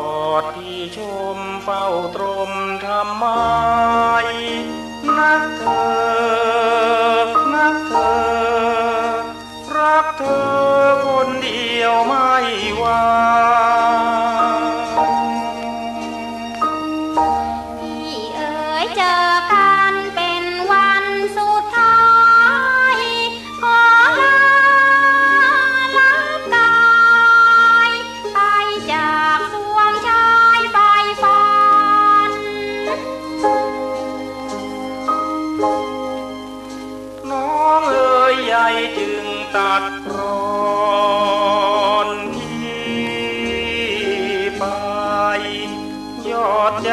อดที่ชมเฝ้าตรมธรรมา ใยจึงตัดรอนที่ไปยอดใจ